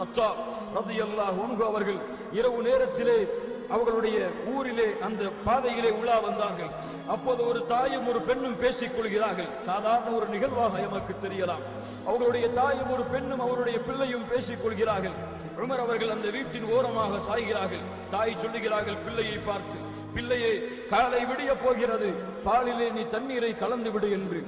ஹத்தாப் ரதியல்லாஹு அன்ஹு அவர்கள் இரவு நேரத்திலே அவர்களுடைய ஊரிலே அந்த பாதையிலே உலா வந்தார்கள். அப்போது ஒரு தாயும் ஒரு பெண்ணும் பேசிக் கொள்கிறார்கள். சாதாரண ஒரு நிகழ்வாக எமக்கு தெரியலாம். அவர்களுடைய தாயும் ஒரு பெண்ணும் அவருடைய பிள்ளையும் பேசிக் கொள்கிறார்கள். உமர் அவர்கள் அந்த வீட்டின் ஓரமாக சாய்கிறார்கள். தாய் சொல்லுகிறார்கள் பிள்ளையை பார்த்து பிள்ளையே காலை விடிய போகிறது. பாலிலே நீ தண்ணீரை கலந்து விடு என்று.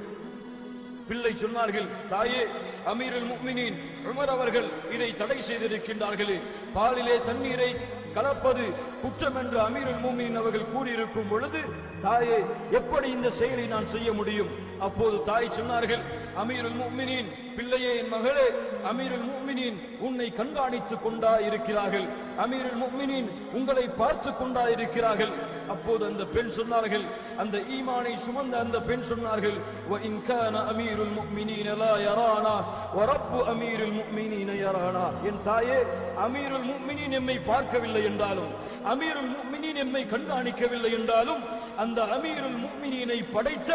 பிள்ளை சொன்னார்கள் தாயே அமீரல் முக்மினின் உமர் அவர்கள் இதை தடை செய்திருக்கின்றார்களே. பாலிலே தண்ணீரை கலப்பது குற்றம் என்று அமீரல் முக்மினின் அவர்கள் கூறியிருக்கும் பொழுது தாயே எப்படி இந்த செயலை நான் செய்ய முடியும்? அப்போது தாய் சொன்னார்கள் அமீருல் முக்மினின் பிள்ளையே என் மகளே அமீருல் முக்மினின் உன்னை கண்காணித்துக் கொண்டா இருக்கிறார்கள் அமீருல் முக்மினின் உங்களை பார்த்து கொண்டா இருக்கிறார்கள் அப்போது அந்த பெண் சொன்னார்கள் அந்த ஈமானை சுமந்த அந்த பெண் சொன்னார்கள் وَإِنْ كَانَ أَمِيرُ الْمُؤْمِنِينَ لَا يَرَانَا وَرَبُّ அமீருல் الْمُؤْمِنِينَ يَرَانَا என் தாயே அமீருல் முக்மினின் எம்மை பார்க்கவில்லை என்றாலும் அமீருல் முக்மினின் எம்மை கண்காணிக்கவில்லை என்றாலும் அந்த அமீருல் முஃமினீனை படைத்த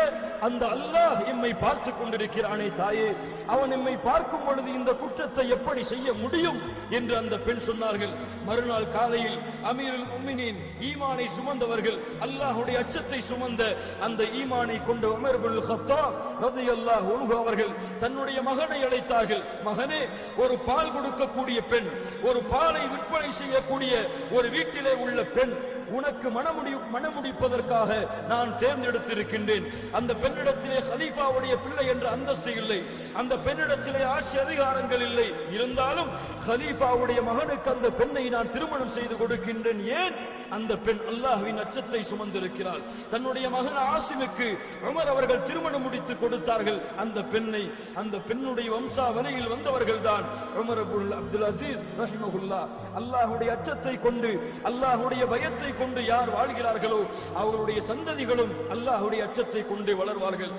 அந்த அல்லாஹ் எம்மை பார்த்து கொண்டிருக்கிறானே தாயே. அவன் எம்மை பார்க்கும் பொழுது இந்த குற்றத்தை எப்படி செய்ய முடியும் என்று அந்த பெண் சொன்னார்கள். மறுநாள் காலையில் அமீருல் முஃமினீன் ஈமானை சுமந்தவர்கள் அல்லாஹ்வுடைய அச்சத்தை சுமந்த அந்த ஈமானை கொண்ட உமர் பின் கத்தாப் ரலியல்லாஹு அன்ஹு அவர்கள் தன்னுடைய மகனை அழைத்தார்கள். மகனே ஒரு பால் கொடுக்கக்கூடிய பெண் ஒரு பாலை விற்பனை செய்யக்கூடிய ஒரு வீட்டிலே உள்ள பெண் உனக்கு மனமுடி மனமுடிப்பதற்காக நான் தேர்ந்தெடுத்திருக்கின்றேன். அந்த பெண்ணிடத்திலே ஹலீஃபாவுடைய பிள்ளை என்ற அந்தஸ்து இல்லை. அந்த பெண்ணிடத்திலே ஆட்சி அதிகாரங்கள் இல்லை. இருந்தாலும் ஹலீஃபாவுடைய மகனுக்கு அந்த பெண்ணை நான் திருமணம் செய்து கொடுக்கின்றேன். ஏன்? அந்த பெண் அல்லாஹுவின் அச்சத்தை சுமந்திருக்கிறாள். தன்னுடைய மகன் ஆசிமுக்கு உமர் அவர்கள் திருமணம் முடித்து கொடுத்தார்கள். அந்த பெண்ணை அந்த பெண்ணுடைய வம்சாவலையில் வந்தவர்கள் தான் உமர் அப்துல் அசீஸ் ரஹிமகுல்லா அல்லாஹுடைய அச்சத்தை கொண்டு அல்லாஹுடைய பயத்தை கொண்டு யார் வாழ்கிறார்களோ அவர்களுடைய சந்ததிகளும் அல்லாஹுடைய அச்சத்தை கொண்டு வளர்வார்கள்.